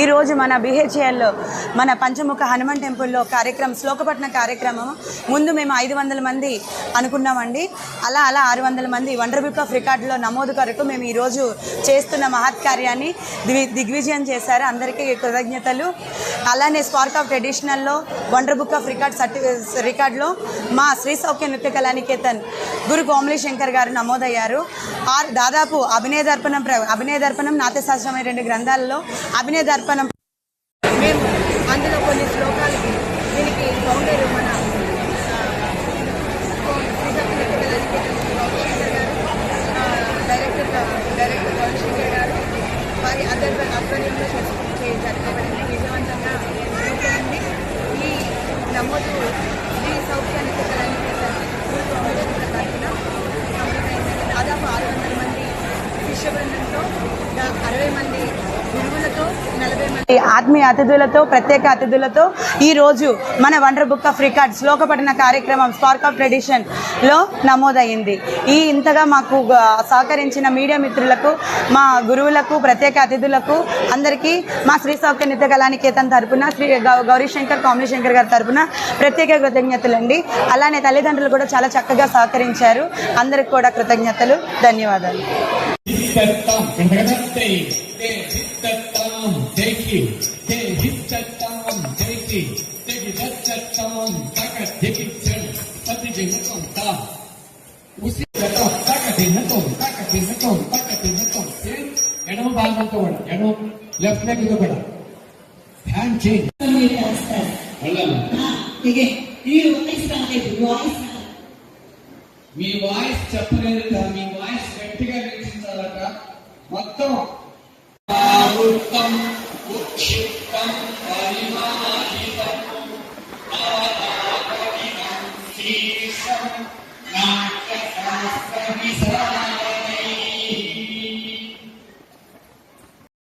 ఈరోజు మన బిహెచ్ఎల్లో మన పంచముఖ హనుమాన్ టెంపుల్లో కార్యక్రమం శ్లోకపట్న కార్యక్రమం. ముందు మేము ఐదు వందల మంది అనుకున్నామండి. అలా అలా ఆరు వందల మంది వండర్ బుక్ ఆఫ్ రికార్డులో నమోదు కొరకు మేము ఈరోజు చేస్తున్న మహత్ కార్యాన్ని దిగ్విజయం చేశారు. అందరికీ కృతజ్ఞతలు. అలానే స్పార్క్ ఆఫ్ ట్రెడిషనల్లో వండర్ బుక్ ఆఫ్ రికార్డ్ సర్టి రికార్డులో మా శ్రీ సౌఖ్య నృత్య కళానికేతన్ గురు కోమలి శంకర్ గారు నమోదయ్యారు. ఆరు దాదాపు అభినయ దర్పణం అభినయ దర్పణం నాట్యశాస్త్రమైన రెండు గ్రంథాలలో అభినయ దర్పణం మేము అందులో కొన్ని శ్లోకాలకి దీనికి ఫౌండర్ మన డైరెక్టర్ డైరెక్టర్ గారు వారి అధ్యక్ష ఆధ్వర్యంలో చేసు- విజయవంతంగా ఈ నమోదు శ్రీ సౌఖ్య నృత్య దాదాపు ఆరు వందల మంది శిష్య బృందంతో అరవై మంది ఆత్మీయ అతిథులతో ప్రత్యేక అతిథులతో ఈ రోజు మన వండర్ బుక్ ఆఫ్ రికార్డ్స్ శ్లోకపఠన కార్యక్రమం స్పార్క్ ఆఫ్ ట్రెడిషన్లో నమోదయ్యింది. ఈ ఇంతగా మాకు సహకరించిన మీడియా మిత్రులకు మా గురువులకు ప్రత్యేక అతిథులకు అందరికీ మా శ్రీ సౌఖ్య నిత్య కళానికేతన్ తరపున శ్రీ గౌ- గౌరీశంకర్ కామలి శంకర్ గారి తరపున ప్రత్యేక కృతజ్ఞతలండి. అలానే తల్లిదండ్రులు కూడా చాలా చక్కగా సహకరించారు. అందరికి కూడా కృతజ్ఞతలు ధన్యవాదాలు. హిత్తత్తాం గణగణతే తే హిత్తత్తాం జైకి తే హిత్తత్తాం జైకి తే హిత్తత్తాం తక దిగిచ్చన్ సతి జినతం తా ఉసి గతం తక దినతం తక దినతం తక దినతం సేమ్ ఎడమ భాగంతో కూడా ఎడమ లెఫ్ట్ లెగ్ తో కూడా హ్యాండ్ చేంజ్ మీరు రాస్తారు వెళ్ళాలి ఇదే ఈ వాయిస్ రాలేదు వాయిస్ మీ వాయిస్ చెప్పలేదు కదా, మీ వాయిస్ గట్టిగా వినిపించాలట మొత్తం